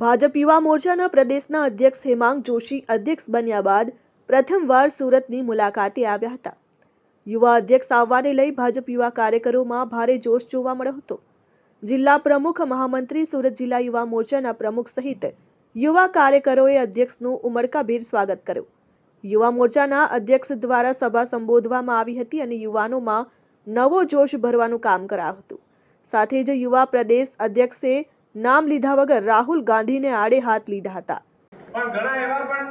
ભાજપ યુવા મોરચાના પ્રદેશના અધ્યક્ષ હેમાંગ જોશી અધ્યક્ષ બન્યા બાદ પ્રથમવાર સુરતની મુલાકાતે આવ્યા હતા. યુવા અધ્યક્ષ આવવાને લઈ ભાજપ યુવા કાર્યકરોમાં ભારે જોશ જોવા મળ્યો હતો. જિલ્લા પ્રમુખ મહામંત્રી સુરત જિલ્લા યુવા મોરચાના પ્રમુખ સહિત યુવા કાર્યકરોએ અધ્યક્ષનું ઉમળકાભેર સ્વાગત કર્યું. યુવા મોરચાના અધ્યક્ષ દ્વારા સભા સંબોધવામાં આવી હતી અને યુવાનોમાં નવો જોશ ભરવાનું કામ કરાયું હતું. સાથે જ યુવા પ્રદેશ અધ્યક્ષે નામ લીધા વગર રાહુલ ગાંધીને આડે હાથ લીધા હતા. પણ ઘણા એવા પણ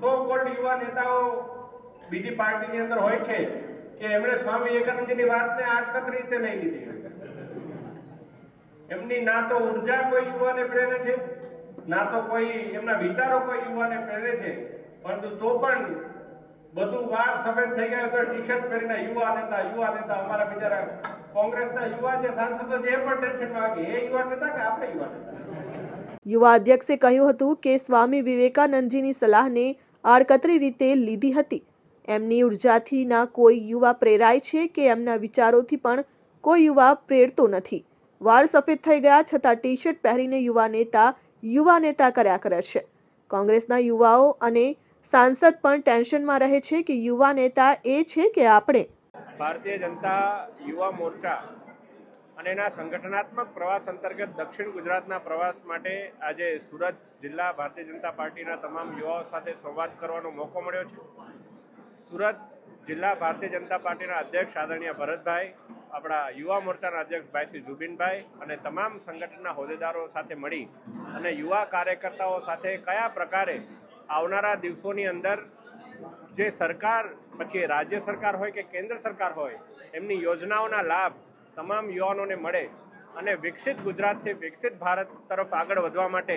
સો કોલ્ડ યુવા નેતાઓ બીજી પાર્ટીની અંદર હોય છે કે એમણે સ્વામી વિવેકાનંદજીની વાતને આડકત રીતે લઈ લીધી. એમની ના તો ઊર્જા કોઈ યુવાને પ્રેરે છે, ના તો કોઈ એમના વિચારો કોઈ યુવાને પ્રેરે છે, પરંતુ તો પણ બધું વાળ સફેદ થઈ ગયા તો ટી શર્ટ પહેરીને યુવા નેતા યુવા નેતા અમારા બિચારા યુવા યુવા અધ્યક્ષે કહ્યું હતું કે સ્વામી વિવેકાનંદજીની સલાહને આડકતરી રીતે લીધી હતી. એમની ઉર્જાથી ના કોઈ યુવા પ્રેરાય છે કે એમના વિચારોથી પણ કોઈ યુવા પ્રેરતો નથી? વાળ સફેદ થઈ ગયા છતાં ટી શર્ટ પહેરીને યુવા નેતા યુવા નેતા કર્યા કરે છે. કોંગ્રેસના યુવાઓ અને સાંસદ પણ ટેન્શનમાં રહે છે કે યુવા નેતા એ છે કે આપણે ભારતીય જનતા યુવા મોરચા અને એના સંગઠનાત્મક પ્રવાસ અંતર્ગત દક્ષિણ ગુજરાતના પ્રવાસ માટે આજે સુરત જિલ્લા ભારતીય જનતા પાર્ટીના તમામ યુવાઓ સાથે સંવાદ કરવાનો મોકો મળ્યો છે. સુરત જિલ્લા ભારતીય જનતા પાર્ટીના અધ્યક્ષ આદરણીય ભરતભાઈ, આપણા યુવા મોરચાના અધ્યક્ષ ભાઈ શ્રી જુબિનભાઈ અને તમામ સંગઠનના હોદ્દેદારો સાથે મળી અને યુવા કાર્યકર્તાઓ સાથે કયા પ્રકારે આવનારા દિવસોની અંદર જે સરકાર, પછી રાજ્ય સરકાર હોય કે કેન્દ્ર સરકાર હોય, એમની યોજનાઓના લાભ તમામ યુવાનોને મળે અને વિકસિત ગુજરાતથી વિકસિત ભારત તરફ આગળ વધવા માટે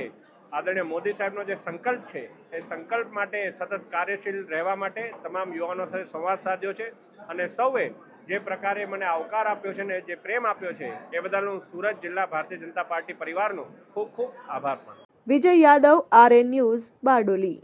આદરણીય મોદી સાહેબનો જે સંકલ્પ છે, એ સંકલ્પ માટે સતત કાર્યશીલ રહેવા માટે તમામ યુવાનો સાથે સંવાદ સાધ્યો છે અને સૌએ જે પ્રકારે મને આવકાર આપ્યો છે ને જે પ્રેમ આપ્યો છે, એ બદલ હું સુરત જિલ્લા ભારતીય જનતા પાર્ટી પરિવારનો ખૂબ ખૂબ આભાર માનું વિજય યાદવ, આરએન ન્યૂઝ બારડોલી.